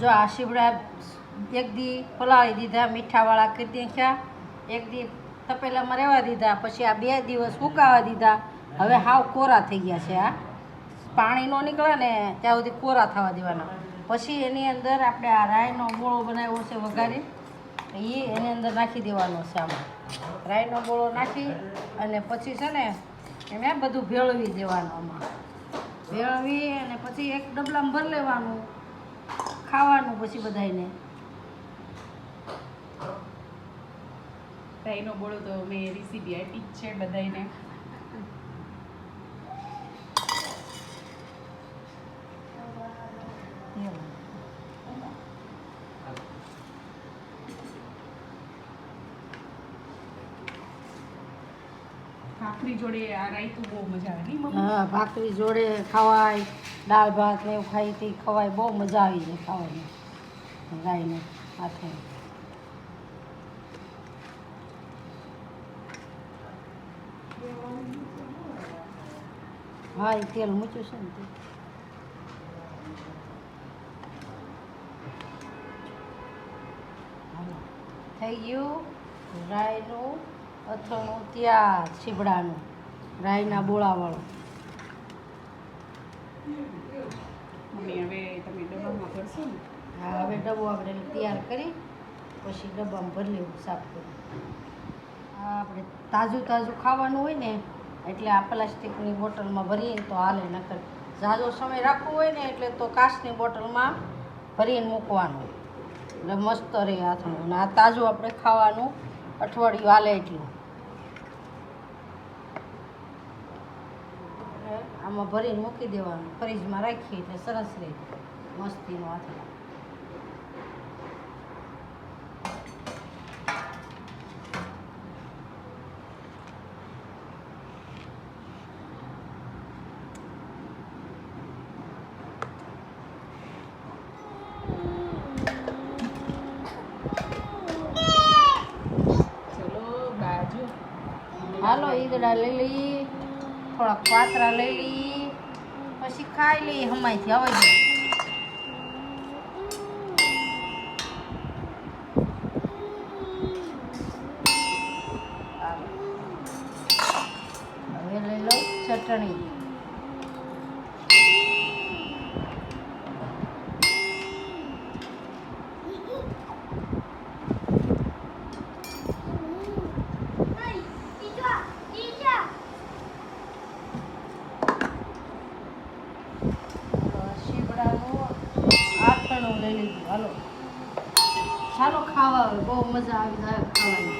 જો આ શીવડા એક દી પલાળી દીધા, મીઠાવાળા કરી દેખ્યા. એક દી તપેલામાં રહેવા દીધા, પછી આ બે દિવસ સુકાવા દીધા. હવે હાવ કોરા થઈ ગયા છે આ પાણી ન નીકળે ને ત્યાં સુધી કોરા થવા દેવાના. પછી એની અંદર આપણે આ રાઈનો ગોળો બનાવ્યો છે વઘારી. એ એની અંદર નાખી દેવાનો છે આમાં. રાયનો ગોળો નાખી અને પછી છે ને એને બધું ભેળવી દેવાનું આમાં. ભેળવી અને પછી એક ડબલામાં ભરી લેવાનું. ખાવાનું પછી બધાને ભાઈનો બોળો તો મેં રેસીપી આપી જ છે બધાને ભાખરી જોડે આ રાયતું બહુ મજા આવે. નહીં હા, ભાખરી જોડે ખવાય, દાળ ભાત ને એવું ખાઈ તી ખવાય, બહુ મજા આવી જાય ખાવાની. રાઈને હાથે. હા, એ તેલ મૂક્યું છે ને તે. થઈ ગયું રાઈનું અથાણું ત્યાં છીબડાનું રાઈના બોળાવાળું. મમ્મી હવે તમે ડબ્બામાં ભરશો ને? હા હવે ડબ્બો આપણે તૈયાર કરી પછી ડબ્બામાં ભરી લેવું સાફ કરી. આપણે તાજું તાજું ખાવાનું હોય ને એટલે આ પ્લાસ્ટિકની બોટલમાં ભરીએ ને તો હાલે નકર ઝાઝો સમય રાખવો હોય ને એટલે તો કાચની બોટલમાં ભરીને મૂકવાનું. એટલે મસ્ત રહે હાથનું અને આ તાજું આપણે ખાવાનું અઠવાડિયું હાલે એટલું એટલે આમાં ભરીને મૂકી દેવાનું. ફ્રીજમાં રાખીએ એટલે સરસ રહે. મસ્તીનો બાજુ. હાલો ઈદડા લઈ લઈ થોડાક પાતરા લઈ લઈ પછી ખાઈ લઈ હમાયથી હવે છે હવે લઈ લો ચટણી. હાલો. ચાલો ખાવા આવે બહુ મજા આવી જાય ખાવાની.